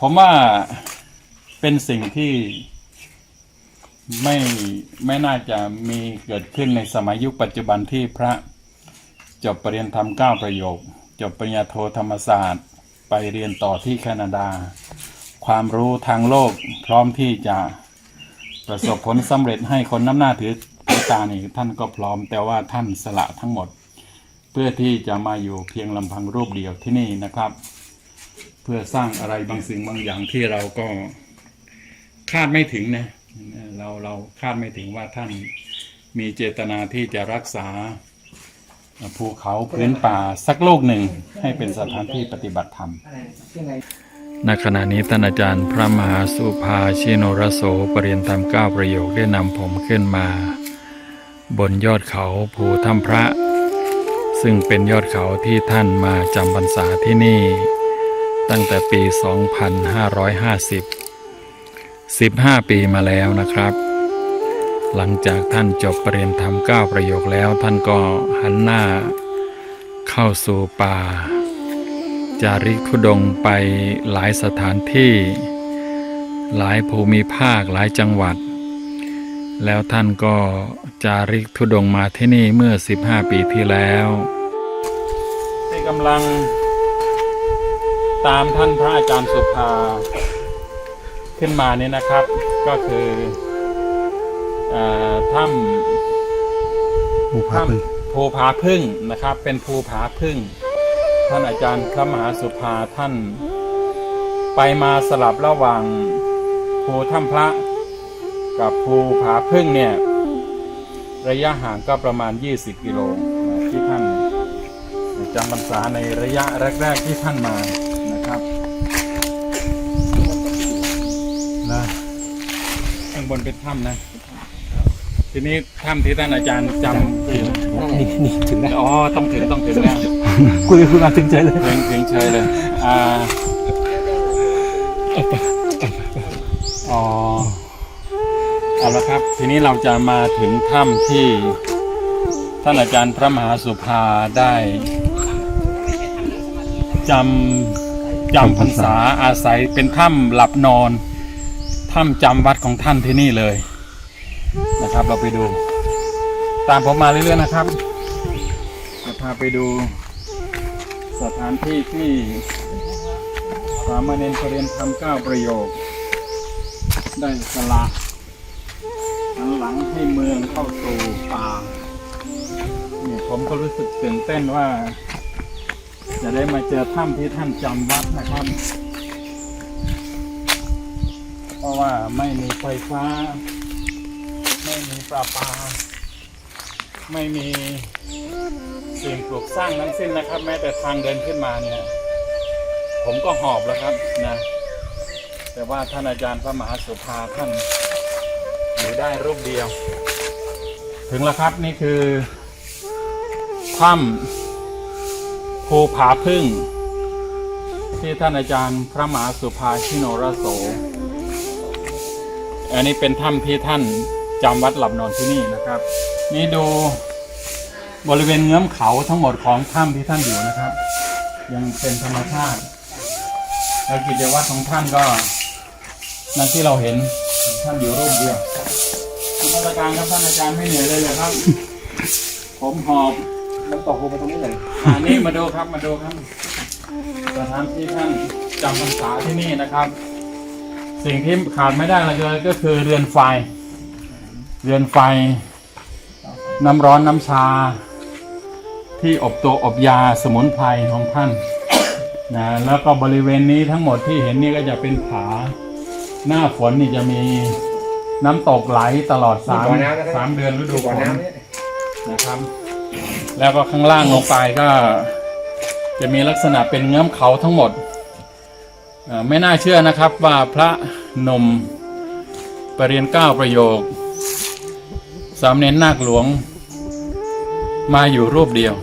ผมว่าเป็นสิ่งที่ไม่ไม่น่าจะมีเกิดขึ้นในสมัยยุคปัจจุบันที่พระจบปรริญญาธรรมเก้าประโยค จบปริญญาโทธรรมศาสตร์ ไปเรียนต่อที่แคนาดา ความรู้ทางโลกพร้อมที่จะประสบผลสำเร็จให้คนน้ำหน้าถือตานี่ท่านก็พร้อม แต่ว่าท่านสละทั้งหมด เพื่อที่จะมาอยู่เพียงลำพังรูปเดียวที่นี่นะครับ เพื่อสร้างอะไรบางสิ่งบางอย่างที่เราก็คาดไม่ถึงนะเราเราคาดไม่ถึงว่าท่านมีเจตนาที่จะรักษาภูเขาพื้นป่าสักโลกหนึ่งให้เป็นสถานที่ปฏิบัติธรรมณขณะนี้ท่านอาจารย์พระมหาสุภาชิโนรโสปรริยนธรรมเก้าประโยคได้นำผมขึ้นมา บนยอดเขาภูถ้ำพระ ซึ่งเป็นยอดเขาที่ท่านมาจำพรรษาที่นี่ ตั้งแต่ปี 2550 15 ปีมาแล้วนะครับ หลังจากท่านจบปรริญญาธรรมเก้าประโยคแล้วท่านก็หันหน้าเข้าสู่ป่า จาริกธุดงไปหลายสถานที่ หลายภูมิภาคหลายจังหวัด แล้วท่านก็จาริกธุดงมาที่นี่เมื่อ 15 ปีที่แล้ว ที่กำลัง ตามท่านพระอาจารย์สุภาขึ้นมานี่นะครับ ก็คือเออถ้ำภูผาพึ่งภูผาพึ่งนะครับ เป็นภูผาพึ่ง ท่านอาจารย์พระมหาสุภาท่าน ไปมาสลับระหว่างภูถ้ำพระกับภูผาพึ่งเนี่ย ระยะห่างก็ประมาณ 20 กิโลนะที่ท่านจำพรรษาในระยะแรก ๆ ที่ท่านมาางบนเป็นถ้ำนะ ทีนี้ถ้ำที่ท่านอาจารย์จำถึงนี่นี่ถึงแล้ว อ๋อ ต้องถึงต้องถึงแล้วคุยคุยมาถึงใจเลย ถึงถึงเชยเลย อ่า อ๋อ เอาละครับ ทีนี้เราจะมาถึงถ้ำที่ท่านอาจารย์พระมหาสุภาได้จำจำพรรษาอาศัยเป็นถ้ำหลับนอน ถ้ำจำวัดของท่านที่นี่เลยนะครับ เราไปดู ตามผมมาเรื่อยๆนะครับจะพาไปดูสถานที่ที่สามเณรปรริยนทำเก้าประโยค ได้สละหันหลังให้เมืองเข้าสู่ป่าเนี่ยผมก็รู้สึกตื่นเต้นว่า จะได้มาเจอถ้ำที่ท่านจำวัดนะครับ ราะว่าไม่มีไฟฟ้า ไม่มีประปาไม่มีสิ่งปลูกสร้างทั้งสิ้นนะครับ แม้แต่ทางเดินขึ้นมาเนี่ย ผมก็หอบแล้วครับนะ แต่ว่าท่านอาจารย์พระมหาสุภาท่านอยู่ได้รูปเดียว ถึงแล้วครับนี่คือถ้ำภูผาพึ่ง ที่ท่านอาจารย์พระมหาสุภาชิโนรโส อันนี้เป็นถ้ำที่ท่านจำวัดหลับนอนที่นี่นะครับ นี่ดูบริเวณเงื้อมเขาทั้งหมดของถ้ำที่ท่านอยู่นะครับ ยังเป็นธรรมชาติแล้วกิจวัตรของท่านก็นั่นที่เราเห็นท่านอยู่รูปเดียวคุณราชการครับท่านอาจารย์ไม่เหนื่อยเลยเหรอครับ ผมหอบน้ำตกลงมาตรงนี้เลยอ่านี่มาดูครับมาดูครับสถานที่ท่านจำพรรษาที่นี่นะครับ สิ่งที่ขาดไม่ได้เลยก็คือเรือนไฟ เรือนไฟ น้ำร้อนน้ำชา ที่อบตัวอบยาสมุนไพรของท่านนะแล้วก็บริเวณนี้ทั้งหมดที่เห็นนี่ก็จะเป็นผา หน้าฝนนี่จะมีน้ำตกไหลตลอดสามสามเดือนฤดูฝนนะครับ แล้วก็ข้างล่างลงไปก็ จะมีลักษณะเป็นเงื้อมเขาทั้งหมดเอ่อ ไม่น่าเชื่อนะครับว่าพระนมปรริยนเก้าประโยค สามเณรนนาคหลวง มาอยู่รูปเดียว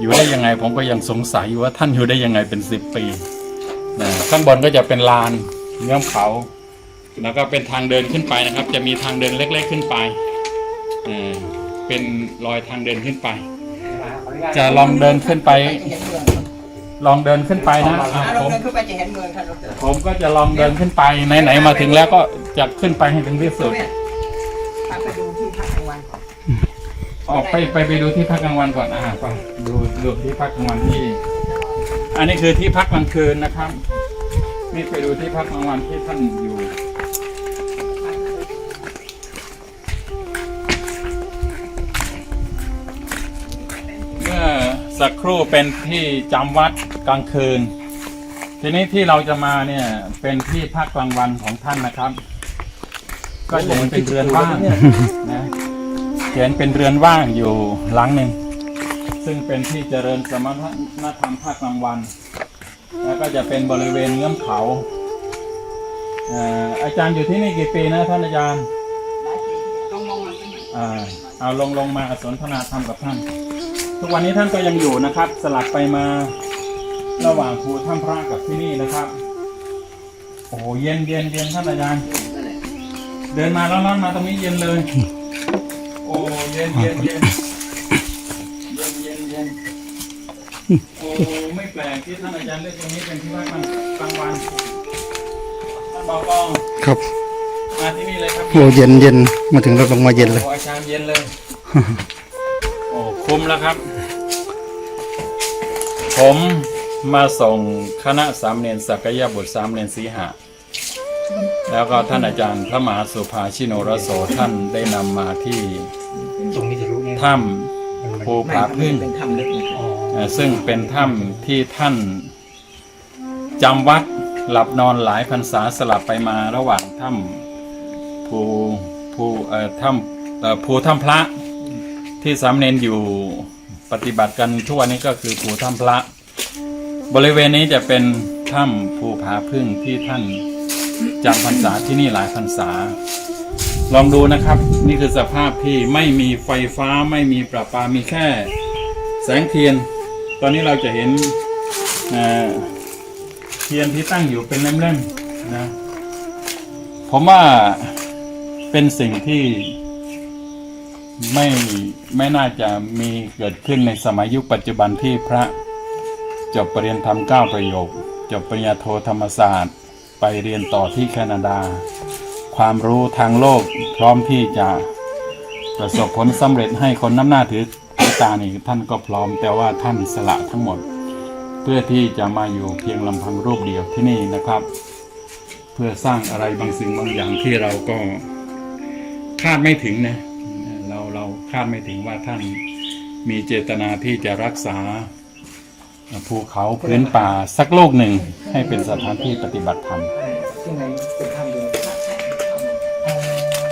อยู่ได้ยังไงผมก็ยังสงสัยอยู่ว่าท่านอยู่ได้ยังไงเป็นสิบปีนะข้างบนก็จะเป็นลานเงื่อมเขา แล้วก็เป็นทางเดินขึ้นไปนะครับ จะมีทางเดินเล็ก ๆขึ้นไปเป็นรอยทางเดินขึ้นไป จะลองเดินขึ้นไป ลองเดินขึ้นไปนะอะถ้าเราผมเดินขึ้นไปจะเห็นเมืองค่ะดรผมก็จะลองเดินขึ้นไปไหนๆมาถึงแล้วก็จะขึ้นไปให้ถึงที่สุด เนี่ยพาไปดูที่พักกลางวันก่อนออกไปไปไปดูที่พักกลางวันก่อนอ่าไปดูดูที่พักกลางวันที่ อันนี้คือที่พักกลางคืนนะครับ นี่ไปดูที่พักกลางวันที่ท่านอยู่ สักครู่เป็นที่จำวัดกลางคืน ทีนี้ที่เราจะมาเนี่ยเป็นที่พักกลางวันของท่านนะครับ ก็จะเห็นเป็นเรือนว่างนะเห็นเป็นเรือนว่างอยู่หลังหนึ่งซึ่งเป็นที่เจริญสมณธรรมภาคกลางวัน แล้วก็จะเป็นบริเวณเงื้อมเขาเอ่ออาจารย์อยู่ที่นี่กี่ปีนะท่านอาจารย์ต้องมองมันเป็นอ่าเอาลงลงมาสนทนาธรรมกับท่าน ทุกวันนี้ท่านก็ยังอยู่นะครับ สลับไปมาระหว่างภูถ้ำพระกับที่นี่นะครับ โอ้โหเย็นเย็นเย็นท่านอาจารย์เดินมาแล้วร้อนมาตรงนี้เย็นเลย โอ้เย็นเย็นเย็นเย็นเย็นเย็นโอ้ไม่แปลกที่ท่านอาจารย์เลือกตรงนี้เป็นที่พักมันกลางวันท่านบอกองครับมาที่นี่เลยครับโอ้เย็นเย็นมาถึงเราลงมาเย็นเลยโอ้อาจารย์เย็นเลยโอ้ คุ้มแล้วครับ ผมมาส่งคณะสามเณรสักยบุตรสามเณรสีหะ แล้วก็ท่านอาจารย์พระมหาสุภาชิโนรโสท่านได้นำมาที่ตรงนี้จะรู้ไงถ้ำภูผาพึ่งเป็นถ้ำลึกนะครับเอ่อซึ่งเป็นถ้ำที่ท่านจำวัดหลับนอนหลายพรรษาสลับไปมาระหว่างถ้ำภูภูเอ่อถ้ำเอ่อภูถ้ำพระ ที่สามเณรอยู่ปฏิบัติกันทุกวันนี้ก็คือภูถ้ำพระ บริเวณนี้จะเป็นถ้ำภูผาพึ่งที่ท่านจำพรรษาที่นี่หลายพรรษา ลองดูนะครับ นี่คือสภาพที่ไม่มีไฟฟ้าไม่มีประปามีแค่แสงเทียน ตอนนี้เราจะเห็นเเทียนที่ตั้งอยู่เป็นเล่มๆนะผมว่าเป็นสิ่งที่ ไม่ไม่น่าจะมีเกิดขึ้นในสมัยยุคปัจจุบันที่พระจบปรริญญาธรรมเก้าประโยค จบปริญญาโทธรรมศาสตร์ ไปเรียนต่อที่แคนาดา ความรู้ทางโลกพร้อมที่จะประสบผลสำเร็จให้คนน้ำหน้าถือตานี่ท่านก็พร้อม แต่ว่าท่านสละทั้งหมด เพื่อที่จะมาอยู่เพียงลำพังรูปเดียวที่นี่นะครับ เพื่อสร้างอะไรบางสิ่งบางอย่างที่เราก็คาดไม่ถึงนะเราเรา คาดไม่ถึงว่าท่านมีเจตนาที่จะรักษาภูเขาพื้นป่าสักโลกหนึ่งให้เป็นสถานที่ปฏิบัติธรรมข้างในเป็นถ้ำเดียว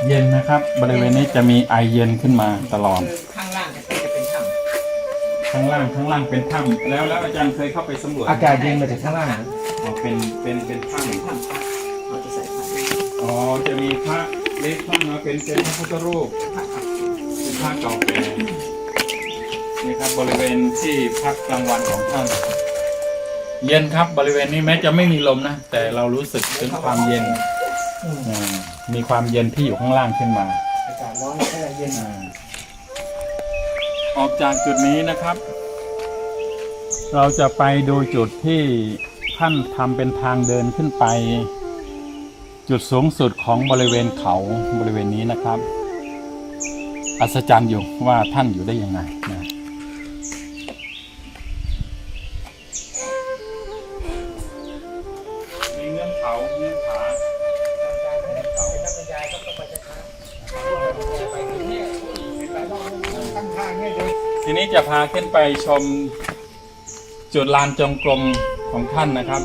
เย็นนะครับ บริเวณนี้จะมีไอเย็นขึ้นมาตลอดคือข้างล่างจะเป็นถ้ำข้างล่างข้างล่างเป็นถ้ำแล้วแล้วอาจารย์เคยเข้าไปสำรวจอากาศเย็นมาจากข้างล่างอ๋อเป็นเป็นเป็นถ้ถ้ำพระเราจะใส่ผ้าำอ๋อจะมีพระเล็กท่านมาเป็นเป็นพระพุทธรูปผ้าขาวเป็นพระเก่าแก่นี่ครับบริเวณที่พักกลางวันของท่าน เย็นครับบริเวณนี้แม้จะไม่มีลมนะ แต่เรารู้สึกถึงความเย็นอ่ามีความเย็นที่อยู่ข้างล่างขึ้นมา อากาศร้อนแค่เย็นอ่าออกจากจุดนี้นะครับ เราจะไปดูจุดที่ท่านทำเป็นทางเดินขึ้นไป จุดสูงสุดของบริเวณเขาบริเวณนี้นะครับ อัศจรรย์อยู่ว่าท่านอยู่ได้ยังไงนะทีนี้จะพาขึ้นไปชมจุดลานจงกรมของท่านนะครับ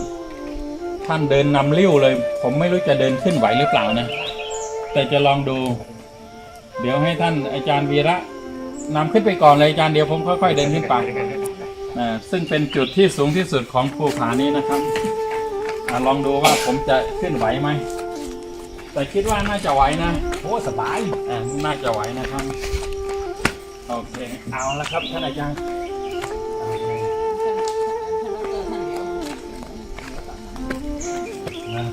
ท่านเดินนำเลิ้ยวเลย ผมไม่รู้จะเดินขึ้นไหวหรือเปล่านะ แต่จะลองดู เดี๋ยวให้ท่านอาจารย์วีระนำขึ้นไปก่อนเลยอาจารย์เดี๋ยวผมค่อยๆเดินขึ้นไปนะซึ่งเป็นจุดที่สูงที่สุดของภูผานี้นะครับอะลองดูว่าผมจะขึ้นไหวไหม แต่คิดว่าน่าจะไหวนะโอ้สบายอ่าน่าจะไหวนะครับ โอเค เอาละครับท่านอาจารย์นะ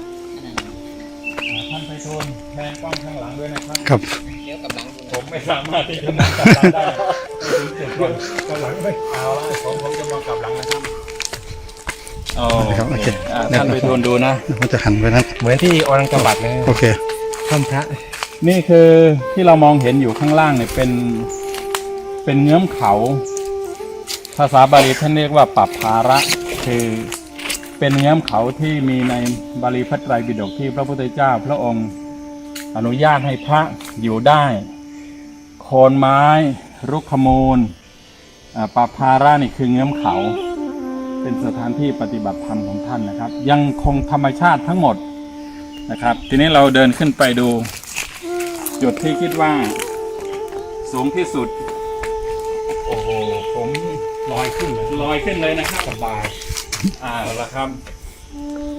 ท่านไปโทนแทนกล้องข้างหลังด้วยนะครับ ครับ ไม่สามารถที่จะมองกลับหลังได้ไปถึงจุดก่อนก็หลังไปเอาละผมผมจะมองกลับหลังนะครับโอ้นะครับโอเคอ่าท่านไปทูลดูนะมันจะหันไปนั้นเหมือนที่อรังกบัตเลยโอเคถ้ำพระนี่คือที่เรามองเห็นอยู่ข้างล่างเนี่ยเป็น เป็นเงื้อมเขา ภาษาบาลีท่านเรียกว่าปัปภาระ คือเป็นเงื้อมเขาที่มีในบาลีพระไตรปิฎกที่พระพุทธเจ้าพระองค์อนุญาตให้พระอยู่ได้โคนไม้ รุกขมูลอ่าปัปภาระนี่คือเงื้อมเขา เป็นสถานที่ปฏิบัติธรรมของท่านนะครับ ยังคงธรรมชาติทั้งหมดนะครับ ทีนี้เราเดินขึ้นไปดู จุดที่คิดว่า สูงที่สุด โอ้โหผมลอยขึ้นเลยลอยขึ้นเลยนะครับสบายอ่าละครับ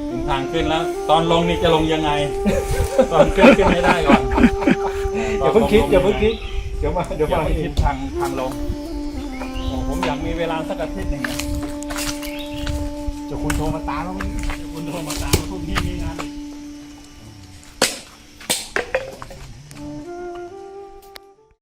ถึงทางขึ้นแล้ว ตอนลงนี่จะลงยังไง ตอนขึ้นขึ้นไม่ได้ก่อนอย่าเพิ่งคิดอย่าเพิ่งคิด เดี๋ยวมาเดี๋ยวมาคิดทางทางลงผมอยากมีเวลาสักอาทิตย์หนึ่งจะคุณโทรมาตามแล้วคุณโทรมาตามพรุ่งนี้มีงาน